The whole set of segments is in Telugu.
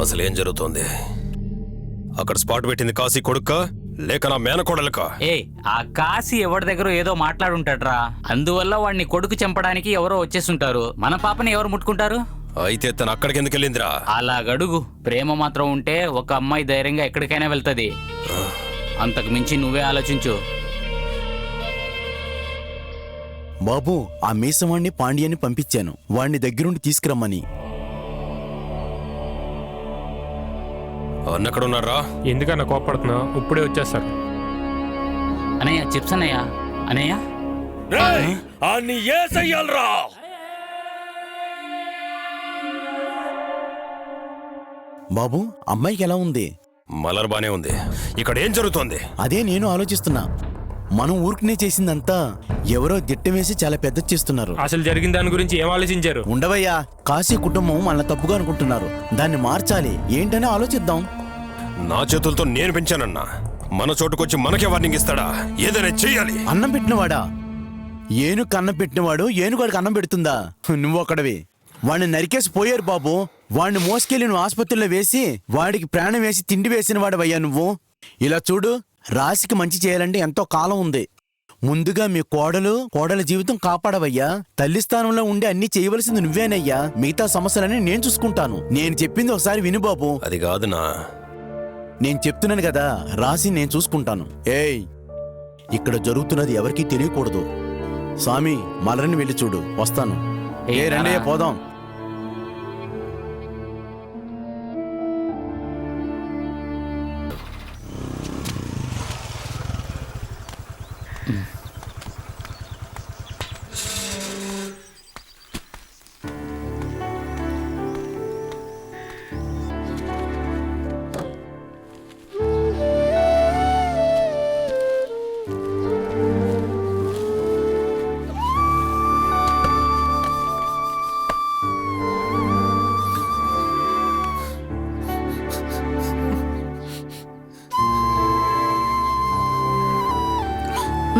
అసలు ఏం జరుగుతోంది? అక్కడ స్పాట్ పెట్టింది కాశీ కొడుక్క? లేక నా మేనకోడలక? ఏ ఆ కాశీ ఎవరి దగ్గర ఏదో మాట్లాడుంటాడ్రా. అందువల్ల వాడిని కొడుకు చంపడానికి ఎవరో వచ్చేస్తుంటారు మన పాపని ఎవరు ముట్టుకుంటారు? అయితే తను అక్కడికి ఎందుకు వెళ్ళిందిరా అలాగడుగు. ప్రేమ మాత్రం ఉంటే ఒక అమ్మాయి ధైర్యంగా ఎక్కడికైనా వెళ్తది. అంతకు మించి నువ్వే ఆలోచించు. బాబు ఆ మీసవాణ్ణి పాండ్యాన్ని పంపించాను. వాణ్ణి దగ్గరుండి తీసుకురమ్మని. అన్నక్కడ ఉన్నారా ఎందుకన్నా కోపడుతున్నావు? ఇప్పుడే వచ్చేస్తారు. అనయ్య చిప్స్ అన్నయ్య అనయ్య? అన్ని ఏసయ్యాలరా! బాబు అమ్మాయికి ఎలా ఉంది? మలర్ బానే ఉంది. ఇక్కడ ఏం జరుగుతోంది? అదే నేను ఆలోచిస్తున్నా. మనం ఊరికనే చేసిందంతా ఎవరో దిట్టం వేసి చాలా పెద్ద చేస్తున్నారు. అసలు జరిగిన దాని గురించి ఏం ఆలోచించారు? ఉండవయ్యా కాశీ కుటుంబం మన తప్పుగా అనుకుంటున్నారు. దాన్ని మార్చాలి. ఏంటని ఆలోచిద్దాం. నా చేతులతో నేను పెంచానన్నా. మన చోటుకొచ్చి మనకే వార్నింగ్ ఇస్తాడా? ఏదైనా చెయ్యాలి. అన్నం పెట్టినవాడా? ఏనుగు అన్నం పెట్టినవాడు ఏనుగాడికి అన్నం పెడుతుందా? నువ్వు ఒకడవి వాడిని నరికేసి పోయారు బాబు. వాడిని మోసుకెళ్ళి నువ్వు ఆసుపత్రిలో వేసి వాడికి ప్రాణం వేసి తిండి వేసిన వాడవయ్యా నువ్వు. ఇలా చూడు రాశికి మంచి చేయాలంటే ఎంతో కాలం ఉంది. ముందుగా మీ కోడలు కోడల జీవితం కాపాడవయ్యా. తల్లి స్థానంలో ఉండి అన్ని చేయవలసింది నువ్వేనయ్యా. మిగతా సమస్యలన్నీ నేను చూసుకుంటాను. నేను చెప్పింది ఒకసారి విను బాబు. అది కాదునా. నేను చెప్తున్నాను కదా రాసి నేను చూసుకుంటాను. ఏయ్ ఇక్కడ జరుగుతున్నది ఎవరికీ తెలియకూడదు. స్వామి మలరని వెళ్ళి చూడు వస్తాను. ఏ రండి? పోదాం.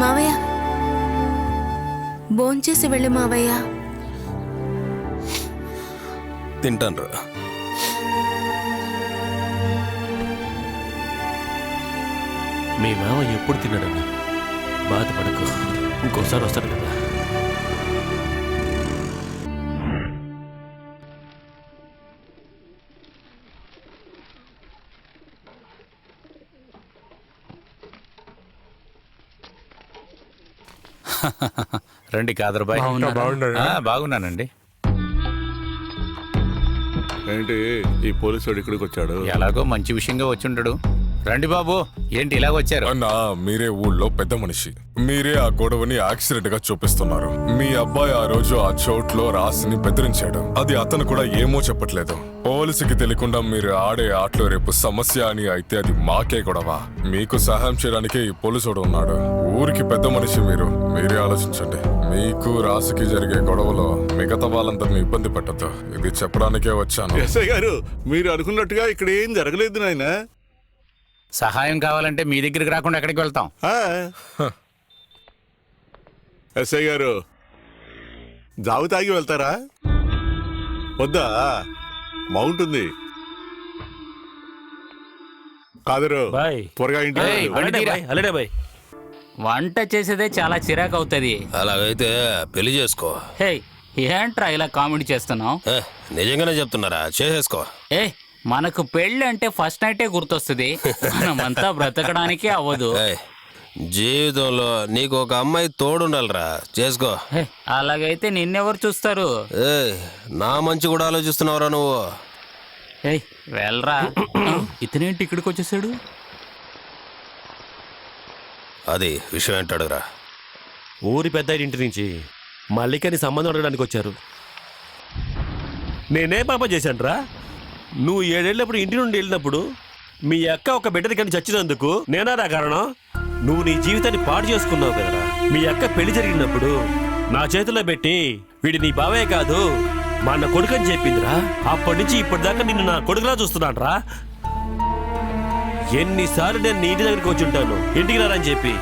మావయ్య. భోంచేసి వెళ్ళు మావయ్య. తింటాను రా మీ మామ ఎప్పుడు తిన్నాడని బాధపడకు. ఇంకోసారి వస్తాడు కదా. రండి కాదర్బాయ్ బాగున్నాడు ఆ, బాగున్నానండి. ఏంటి ఈ పోలీసుడు ఇక్కడికి వచ్చాడు? ఎలాగో మంచి విషయంగా వచ్చుండడు. రండి బాబు. ఏంటి ఇలాగ వచ్చారు? అన్నా మీరే ఊళ్ళో పెద్ద మనిషి. మీరే ఆ గొడవని యాక్సిడెంట్గా చూపిస్తున్నారు. మీ అబ్బాయి ఆ రోజు ఆ చోట్లో రాసిని బెదిరించాడు. అది అతను కూడా ఏమో చెప్పట్లేదు. పోలీసుకి తెలియకుండా మీరు ఆడే ఆటలో రేపు సమస్య అని అయితే అది మాకే గొడవ. మీకు సహాయం చేయడానికే ఈ పోలీసుడు ఉన్నాడు. ఊరికి పెద్ద మనిషి మీరు. మీరే ఆలోచించండి. మీకు రాసికి జరిగే గొడవలో మిగతా వాళ్ళందరినీ ఇబ్బంది పెట్టద్దు. ఇది చెప్పడానికే వచ్చాను. ఎస్ఐ గారు మీరు అనుకున్నట్టుగా ఇక్కడ ఏం జరగలేదు నాయన. సహాయం కావాలంటే మీ దగ్గరికి రాకుండా ఎక్కడికి వెళ్తాం? ఎస్ఐ గారు జావు తాగి వెళ్తారా? వద్దా? బాగుంటుంది కాదరు బాయ్. త్వరగా వంట చేసేదే చాలా చిరాకు అవుతుంది. అలాగైతే పెళ్ళి చేసుకో. హే ఏంట్రా ఇలా కామెడీ చేస్తున్నావు? నిజంగానే చెప్తున్నారా? చేసేసుకో. ఏ మనకు పెళ్ళి అంటే ఫస్ట్ నైటే గుర్తొస్తుంది. మనమంతా బ్రతకడానికి అవ్వదు. జీవితంలో నీకు ఒక అమ్మాయి తోడుండాలిరా. చేసుకో. హే, అలాగైతే నిన్నెవరు చూస్తారు? ఏయ్ నా మంచి కూడా ఆలోచిస్తున్నావురా నువ్వు. ఏయ్ వెళ్ళరా. ఇతనేంటి ఇక్కడికి వచ్చేసాడు? అది విషయం ఏంటాడురా ఊరి పెద్ద ఇంటి నుంచి మల్లికని సంబంధం అడగడానికి వచ్చారు. నేనే పాప చేశానురా? నువ్వు ఏడేళ్ళప్పుడు ఇంటి నుండి వెళ్ళినప్పుడు మీ అక్క ఒక బిడ్డది కానీ చచ్చినందుకు నేనా రా కారణం? నువ్వు నీ జీవితాన్ని పాడు చేసుకున్నావు కదరా. మీ అక్క పెళ్ళి జరిగినప్పుడు నా చేతిలో పెట్టి వీడి నీ బావే కాదు మా అన్న కొడుకు అని చెప్పిందిరా. అప్పటి నుంచి ఇప్పటిదాకా నిన్ను నా కొడుకులా చూస్తున్నాను రా ఎన్నిసార్లు నేను నీ ఇంటి దగ్గరికి వచ్చి ఉంటాను ఇంటికి రారని చెప్పి.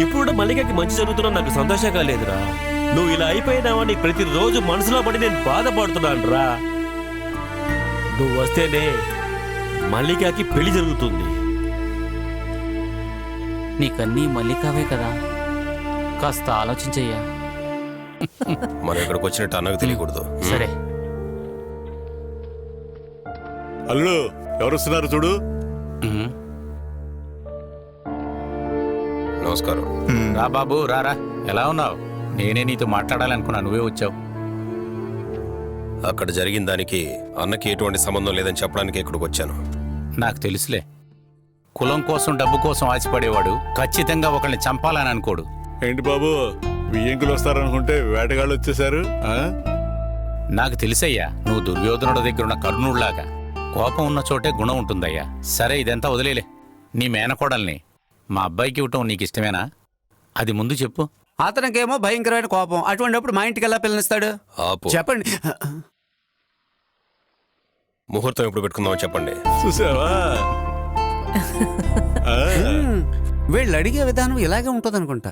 ఇప్పుడు మల్లికకి మంచి జరుగుతున్నా నాకు సంతోషంగా లేదురా. నువ్వు ఇలా అయిపోయినావని ప్రతిరోజు మనసులో పడి నేను బాధపడుతున్నాను రా నువ్వు వస్తేనే మల్లికాకి పెళ్ళి జరుగుతుంది. నీకన్నీ మల్లికావే కదా. కాస్త ఆలోచించయ్యా. మనం ఇక్కడికి వచ్చినట్టు అన్నకు తెలియకూడదు. సరే. అల్లుడు ఎవరు వస్తున్నారు చూడు. నమస్కారం. రా బాబు రారా ఎలా ఉన్నావు? నేనే నీతో మాట్లాడాలనుకున్నా నువ్వే వచ్చావు. అక్కడ జరిగిన దానికి అన్నకి ఎటువంటి సంబంధం లేదని చెప్పడానికి ఇక్కడికి వచ్చాను. నాకు తెలుసులే. కులం కోసం డబ్బు కోసం ఆశపడేవాడు ఖచ్చితంగా ఒకళ్ళని చంపాలని అనుకోడు. ఏంటి బాబు? బియ్యంకులు వస్తారనుకుంటే వేటగాళ్ళు వచ్చేసారు ఆ? నాకు తెలుసయ్యా నువ్వు దుర్యోధనుడి దగ్గర ఉన్న కర్ణుడిలాగా. కోపం ఉన్న చోటే గుణం ఉంటుందయ్యా. సరే ఇదంతా వదిలేలే. నీ మేనకోడల్ని మా అబ్బాయికి ఇవ్వటం నీకు ఇష్టమేనా? అది ముందు చెప్పు. అతనికేమో భయంకరమైన కోపం. అటువంటిప్పుడు మా ఇంటికి ఎలా పిల్లనిస్తాడు ఆపు. చెప్పండి. ముహూర్తం ఎప్పుడు పెట్టుకుందామో చెప్పండి. చూసావా. వీళ్ళు అడిగే విధానం ఇలాగే ఉంటుంది అనుకుంటా